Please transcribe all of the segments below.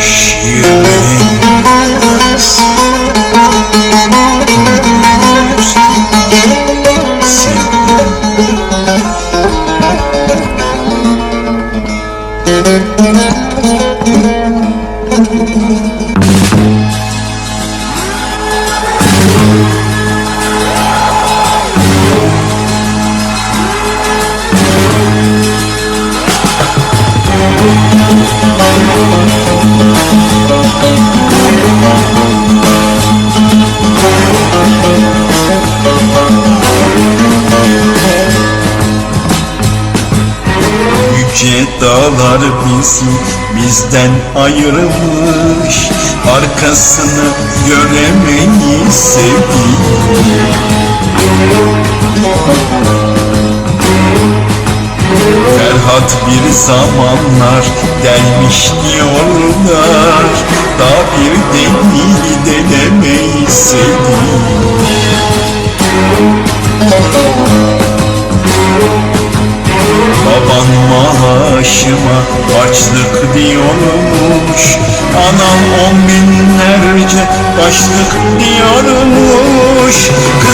Şiirlerimiz Sevgilim Yüce dağlar bizi bizden ayırmış Arkasını göremeyiz sevgilim Ferhat bir zamanlar delmiş diyorlar. Da bir denemeyiz sevgilim Baban maaşıma açlık diyormuş. Anam on binlerce başlık diyormuş. Kısacası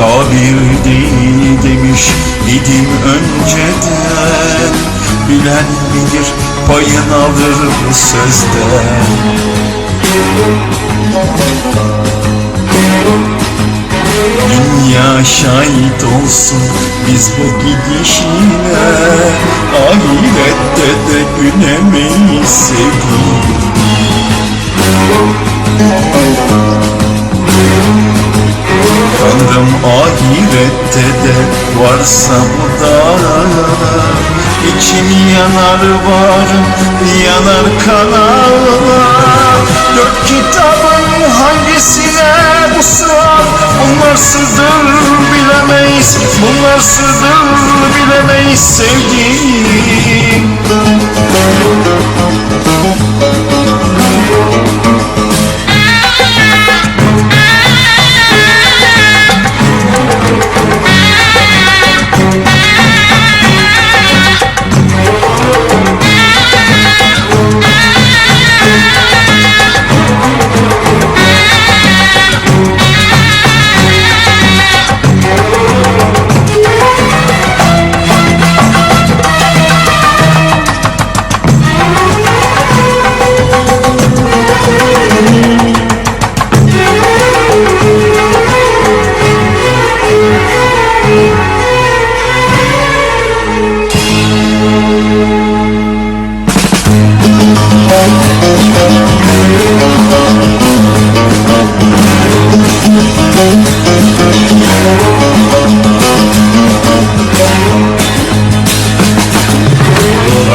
Daha bir değil demiş idim önceden. Bilen bilir payını alır bu sözden. Dünya şahit olsun biz bu gidişine. Ahirette de gülemeyiz sevgilim Tanrım ahirette de varsa bu da İçim yanar varım yanar kanallar Dört kitabın hangisine bu sığar Bunlar sırdır bilemeyiz. Bunlar sırdır bilemeyiz sevdiğim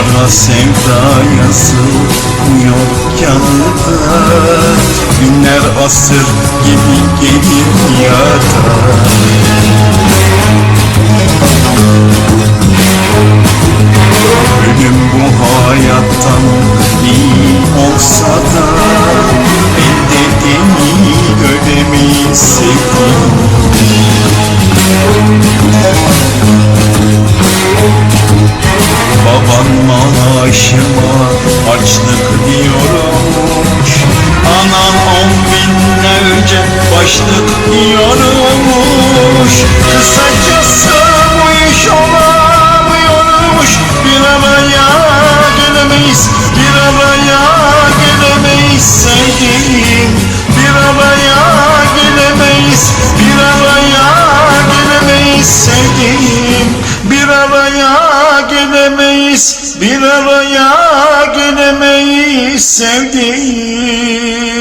Bana sevda yazılmıyor kağıda. Günler asır gibi gelir yada. Ölüm bu hayattan iyi olsa da Elde değil ölemeyi sevdim binlerce başlık diyormuş Kısacası bu iş olamıyormuş. Bir araya gelemeyiz, bir araya gelemeyiz. Sevgilim Bir araya gelemeyiz, bir araya gelemeyiz. Sevgilim Bir araya gelemeyiz, bir araya gelemeyiz. Sevdiğim